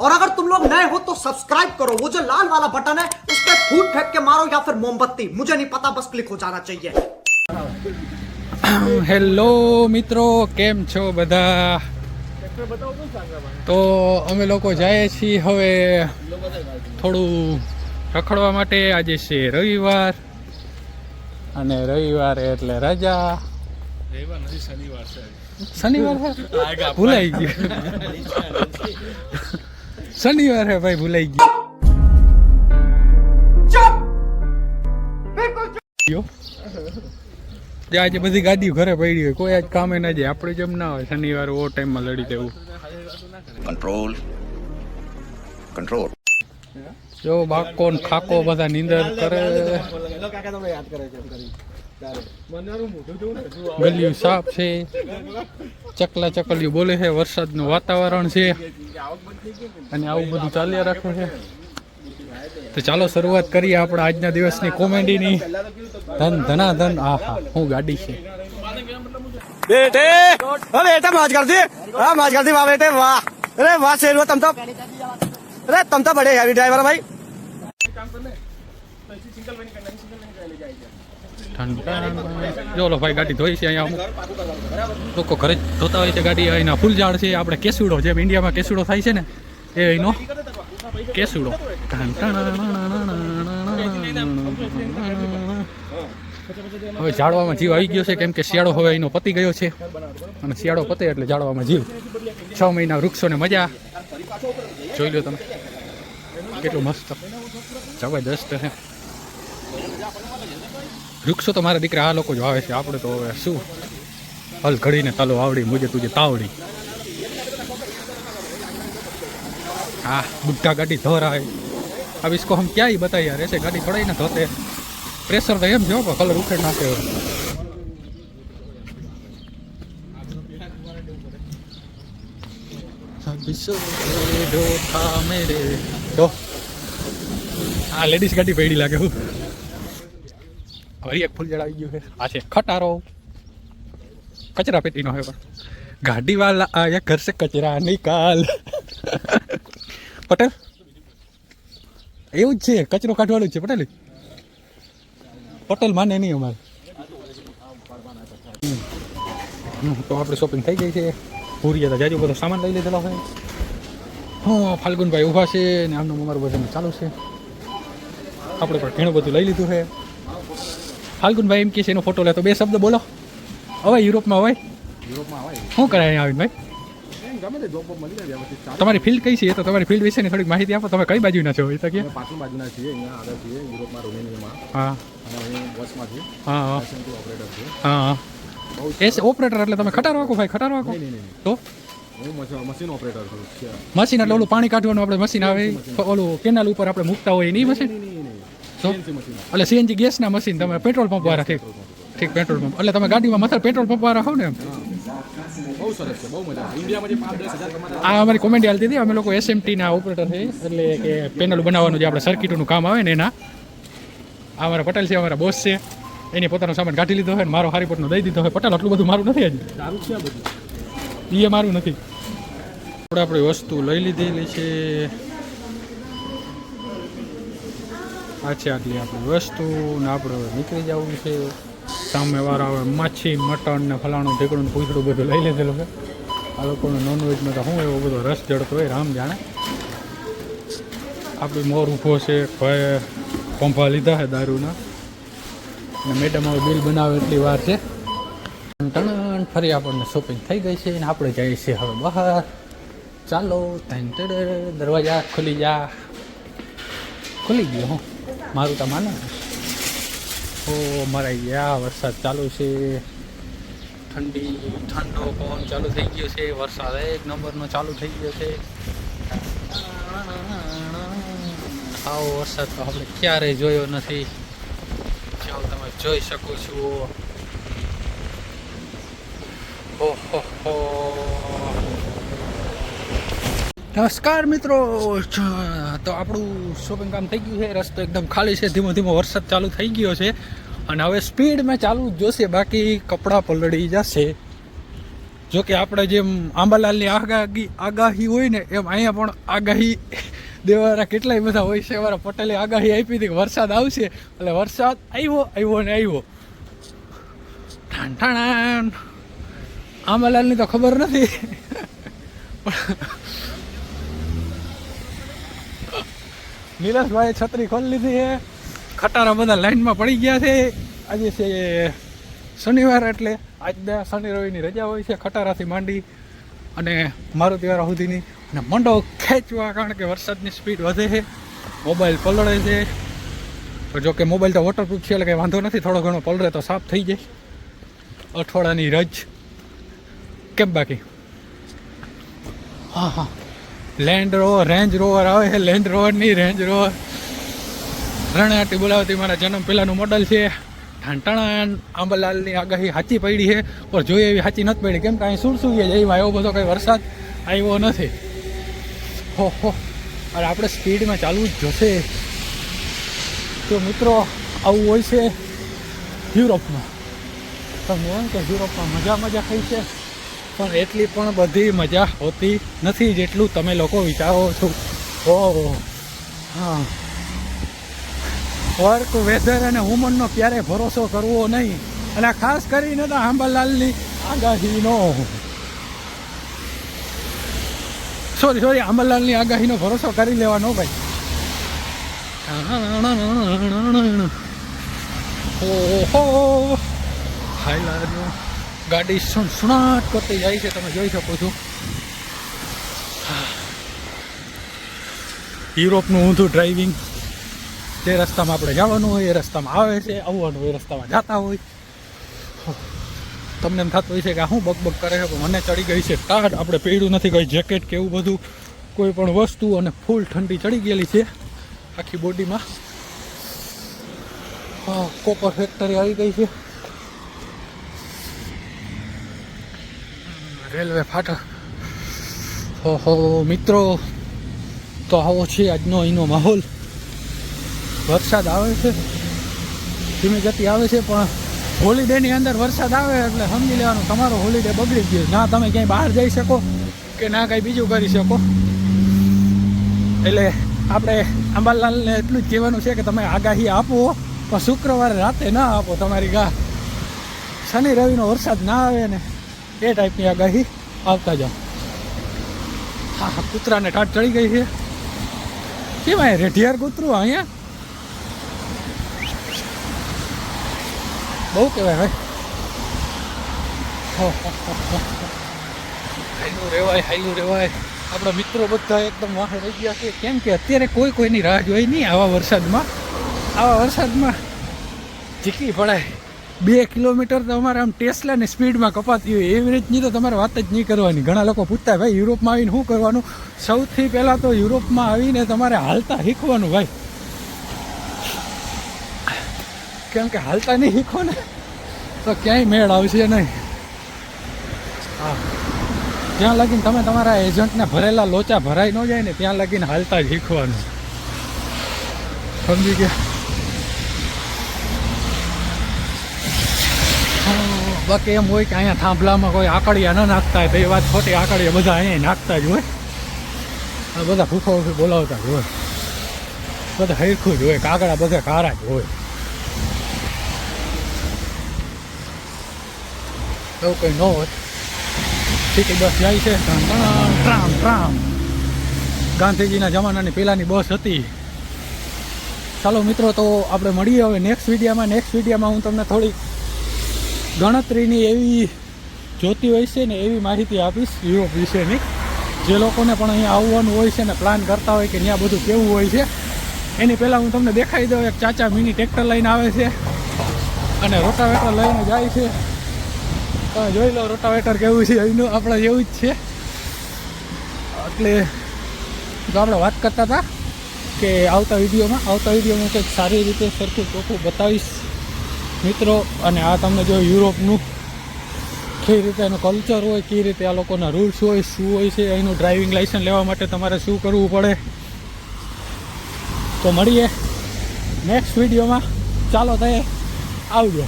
और अगर तुम लोग नए हो तो सब्सक्राइब करो वो जो लाल वाला बटन है उस पर फूट फेंक के मारो या फिर मोमबत्ती मुझे नहीं पता बस क्लिक हो जाना चाहिए હેલો મિત્રો કેમ છો બધા તો અમે લોકો જઈએ છીએ હવે થોડું રખડવા માટે આજે છે રવિવાર અને રવિવારે એટલે રજા શનિવાર છે ભૂલાઈ ગયું શનિવાર હે ભાઈ ભૂલાઈ ગયો. જે આજે બધી ગાડીઓ ઘરે પડી હોય કોઈ આજ કામે ના જાય. આપણે જેમ ના હોય શનિવારે ઓ ટાઈમમાં લડી દેવું. કંટ્રોલ કંટ્રોલ જો બાકો ખાકો બધા નીંદર કરે. ગલિયું સાફ છે. ચકલા ચકલિયું બોલે છે, વરસાદનું વાતાવરણ છે. અને આવું બધું ચાલ્યા રાખે છે. તો ચાલો શરૂઆત કરીએ આપણે આજના દિવસની કોમેડીની. ધન ધના ધન આહા, હું ગાડી છે. બેટે હવે બેટા, માજ કરતી હા, માજ કરતી વાહ બેટે, વાહ. અરે, વાહ, શેરવો તમ તો અરે, તમ તો બડે હેવી ડ્રાઈવર ભાઈ. ઠંડા. જો લો ભાઈ, ગાડી ધોઈ છે અહીંયા અમુક. લોકો ઘરે ધોતા હોય છે ગાડી. અહીંના ફૂલ ઝાડ છે, આપણે કેસુડો જેમ ઇન્ડિયામાં કેસુડો થાય છે ને, એ અહીંનો કેસુડો. હવે ઝાડવામાં જીવ આવી ગયો છે, કેમ કે શિયાળો હવે એનો પતી ગયો છે. અને શિયાળો પતે એટલે ઝાડવામાં જીવ. છ મહિના વૃક્ષોને મજા. જોઈ લો તમે. કેટલું મસ્ત. જબરદસ્ત છે. વૃક્ષો તો મારા દીકરા આ લોકો જ વાવે છે આપણે તો હવે શું હલ ઘડીને તાલો આવડી મુજે તુજે તાવડી હા બુઢા ગાડી ધોરાય अब इसको हम क्या ही बताए यार ऐसे गाड़ी थोड़ा ही ना धोते प्रेशर तो एम जो कलर उखेड़ नाखे हो જો આ લેડીઝ ગાડી પડી લાગે હું હરી એક ફૂલ જડાવી ગયું છે. આ છે ખટારો. કચરા પેટીનો હે પણ. ગાડી વાળા આયા ઘર સે કચરા નિકાલ પટેલ? એવું જ છે, કચરો કાઢવાનું છે, પટેલ. પટેલ માને નહીં અમારે. તો આપણે શોપિંગ થઈ ગઈ છે. પૂરી હતા જાજુ બધો સામાન લઈ લીધેલો હોય હું, ફાલ્ગુનભાઈ ઊભા છે ને આમનું અમારું બધું ચાલુ છે. આપણે પણ ઘણું બધું લઈ લીધું છે. ફાલ્ગુનભાઈ એમ કહે છે એનો ફોટો લેતો. બે શબ્દ બોલો. હવે યુરોપમાં હોય શું કરે અહીંયા આવીને ભાઈ? તમારી ફિલ્ડ કઈ છે? એ તો તમારી ફિલ્ડ વિશેની થોડીક માહિતી આપો. તમે કઈ બાજુના છો? એ તો કે પાછળ બાજુના છીએ અહીંયા આગળ છીએ યુરોપમાં રોમેનિયામાં. હા. અને બસમાં છીએ હા હા. ઓપરેટર છું. હા હા. એસ ઓપરેટર એટલે તમે ખટાર રાખો ભાઈ ખટાર રાખો તો? મશીન ઓપરેટર છું મશીન એટલે ઓલું પાણી કાઢવાનું આપણે મશીન આવે ઓલું કેનાલ ઉપર આપણે મૂકતા હોય એની મશીન? એટલે સીએનજી ગેસના મશીન તમે પેટ્રોલ પંપ વાળા ઠીક. ઠીક પેટ્રોલ પંપ. એટલે તમે ગાડીમાં મથર પેટ્રોલ પંપ વાળા હો ને બહુ સરસ છે બહુ મજા ઇન્ડિયામાં જે પાંચ દસ હજાર કમાતા આ અમારી કોમેડી હાલતી હતી. અમે લોકો એસએમટીના ઓપરેટર છે. એટલે કે પેનલ બનાવવાનું જે આપણે સર્કિટનું કામ આવે ને એના. આ અમારા પટેલ છે અમારા બોસ છે. એની પોતાનો સામાન કાઢી લીધો હોય મારો હારીપટનો દઈ દીધો હોય. પટેલ આટલું બધું મારું નથી હજી. એ મારું નથી. આપણી વસ્તુ લઈ લીધેલી છે. આ છે આટલી આપણી વસ્તુ ને આપણે હવે નીકળી જવું છે. સામે વાળા હવે માછી, મટન ને ફલાણું ઢીકણું ને પૂછડું બધું લઈ લીધેલું છે. આ લોકોને નોનવેજમાં તો શું એવો બધો રસ જડતો હોય, રામ જાણે. આપણી મોર ઊભો છે ભાઈ પંપા લીધા છે દારૂના. અને મેડમ હવે બિલ બનાવે એટલી વાર છે. ટણ ફરી આપણને શોપિંગ થઈ ગઈ છે અને આપણે જઈએ છીએ હવે બહાર. ચાલો દરવાજા ખુલી જા. ખુલી ગયો, હું. મારું તો માને ઓ મારા યા વરસાદ ચાલુ છે. ઠંડી, ઠંડો પવન ચાલુ થઈ ગયો છે. વરસાદ એક નંબરનો ચાલુ થઈ ગયો છે. આવો વરસાદ તો આપણે ક્યારેય જોયો નથી. જો તમે જોઈ શકો છો. ઓહો નમસ્કાર મિત્રો તો આપણું શોપિંગ કામ થઈ ગયું છે. રસ્તો એકદમ ખાલી છે. ધીમો ધીમો વરસાદ ચાલુ થઈ ગયો છે. અને હવે સ્પીડમાં ચાલુ જોશે. બાકી કપડાં પલળી જશે. જો કે આપણે જેમ આંબાલાલની આગાહી આગાહી હોય ને, એમ અહીંયા પણ આગાહી દેવાના કેટલાય બધા હોય છે. અમારા પટેલે આગાહી આપી હતી કે વરસાદ આવશે. એટલે વરસાદ આવ્યો આવ્યો ને આવ્યો. ઠાણ ઠાણ. આંબાલાલની તો ખબર નથી. નીલેશભાઈ છત્રી ખોલી લીધી છે. ખટારા બધા લાઈનમાં પડી ગયા છે. આજે છે શનિવાર એટલે આજ બે શનિ રવિની રજા હોય છે ખટારાથી માંડી અને વાળા સુધીની. અને મંડો ખેંચવા કારણ કે વરસાદની સ્પીડ વધે છે. મોબાઈલ પલળે છે. તો જો કે મોબાઈલ તો વોટરપ્રૂફ છે, એટલે કંઈ વાંધો નથી. થોડો ઘણો પલળે તો સાફ થઈ જાય. અઠવાડિયાની રજ. કેમ બાકી? હા હા. લેન્ડ રોવર રેન્જ રોવર આવે છે. લેન્ડ રોવરની રેન્જ રોવર રણાટી બોલાવતી મારા જન્મ પહેલાંનું મોડલ છે. ઠાંટાણા આંબલાલની આગાહી સાચી પડી છે, પણ જોઈએ એવી સાચી નથી પડી. કેમ કે અહીં સુરસુઈએ જઈમાં એવો બધો કંઈ વરસાદ આવ્યો નથી. હો હો. અરે આપણે સ્પીડમાં ચાલવું જ જોશે. તો મિત્રો, આવું હોય છે યુરોપમાં. તમને એમ કે યુરોપમાં મજા મજા થઈ છે. પણ એટલી પણ બધી મજા હોતી નથી જેટલું તમે લોકો વિચારો છો. ઓહો હા. વર્ક વેધર અને હુમનનો ક્યારે ભરોસો કરવો નહીં. અને ખાસ કરીને તો આંબાલાલની આગાહીનો. સોરી સોરી આંબાલાલની આગાહીનો ભરોસો કરી લેવાનો ભાઈ. ઓહો હાઈલાનો ગાડી સુણાટ કરતી જાય છે, તમે જોઈ શકો છો. યુરોપનું ઊંધું ડ્રાઇવિંગ જે રસ્તામાં આપણે જવાનું હોય, એ રસ્તામાં આવે છે, આવવાનું હોય, એ રસ્તામાં જતા હોય. તમને એમ થતું હોય છે કે શું બકબક કરે છે મને ચડી ગઈ છે ટાઢ આપણે પહેર્યું નથી કંઈ જેકેટ કે એવું બધું. કોઈ પણ વસ્તુ અને ફૂલ ઠંડી ચડી ગયેલી છે આખી બોડીમાં. કોપર ફેક્ટરી આવી ગઈ છે. રેલવે ફાટક ઓહો, મિત્રો, તો આવો છે આજનો અહીંનો માહોલ. વરસાદ આવે છે. ધીમે ગતિ આવે છે, પણ હોલિડેની અંદર વરસાદ આવે એટલે સમજી લેવાનું, તમારો હોલિડે બગડી ગયો. ના, તમે ક્યાંય બહાર જઈ શકો કે ના કાંઈ બીજું કરી શકો. એટલે આપણે અંબાલાલને એટલું જ કહેવાનું છે કે તમે આગાહી આપો, પણ શુક્રવારે રાતે ના આપો તમારી ગા શનિ રવિનો વરસાદ ના આવે ને. એ ટાઈપની આગાહી આવતા જાઓ. હા હા કૂતરાને ટાટ ચડી ગઈ છે. કેમ અહીંયા રેઢિયાર કૂતરું અહીંયા? બહુ કહેવાય ભાઈ. હો, હો, હો, હો. રેવાય હાયલું રેવાય. આપણા મિત્રો બધા એકદમ વાહે રહી ગયા છે. કેમ કે અત્યારે કોઈ કોઈની રાહ જોઈ નહીં આવા વરસાદમાં. આવા વરસાદમાં ઝીકી પડાય બે કિલોમીટર તમારે આમ ટેસ્લાની સ્પીડમાં કપાતી હોય, એવી રીતની તો તમારે વાત જ નહીં કરવાની. ઘણા લોકો પૂછતા ભાઈ, યુરોપમાં આવીને શું કરવાનું? સૌથી પહેલાં તો યુરોપમાં આવીને તમારે હાલતા શીખવાનું, ભાઈ. કેમ કે હાલતા નહીં શીખો ને, તો ક્યાંય મેળ આવશે નહીં. હા. ત્યાં લગીને તમે તમારા એજન્ટને ભરેલા લોચા ભરાઈ ન જાય ને, ત્યાં લગીને હાલતા શીખવાનું. સમજી ગયા? બાકી એમ હોય કે અહીંયા થાંભલામાં કોઈ આકડિયા ન નાખતા હોય, તો એ વાત ખોટી આકડિયા બધા અહીંયા નાખતા જ હોય. આ બધા ભૂખો બોલાવતા જ હોય. બધા હરખું જ હોય, કાગડા બધા કારા જ હોય. એવું કંઈ ન હોય. સિટી બસ જાય છે. ટ્રામ ટ્રામ ગાંધીજીના જમાનાની પહેલાંની બસ હતી. ચાલો મિત્રો, તો આપણે મળીએ હવે નેક્સ્ટ વિડીયામાં. નેક્સ્ટ વિડીયામાં હું તમને થોડી ગણતરીની એવી જોતી હોય છે ને એવી માહિતી આપીશ યુરોપ વિશેની. જે લોકોને પણ અહીંયા આવવાનું હોય છે ને પ્લાન કરતા હોય કે ત્યાં બધું કેવું હોય છે. એની પહેલાં હું તમને દેખાડી દઉં, એક ચાચા મિની ટ્રેક્ટર લઈને આવે છે અને રોટાવેટર લઈને જાય છે. તમે જોઈ લો રોટાવેટર કેવું છે, એનું આપણે જેવું જ છે. એટલે તો આપણે વાત કરતા હતા કે આવતા વિડીયોમાં આવતા વિડીયોમાં કંઈક સારી રીતે સરખું ચોખ્ખું બતાવીશ. મિત્રો, અને આ તમને જો યુરોપનું કઈ રીતે એનું કલ્ચર હોય, કઈ રીતે આ લોકોના રૂલ્સ હોય, શું હોય છે, એનું ડ્રાઇવિંગ લાઇસન્સ લેવા માટે તમારે શું કરવું પડે? તો મળીએ નેક્સ્ટ વિડીયોમાં ચાલો તે આવજો.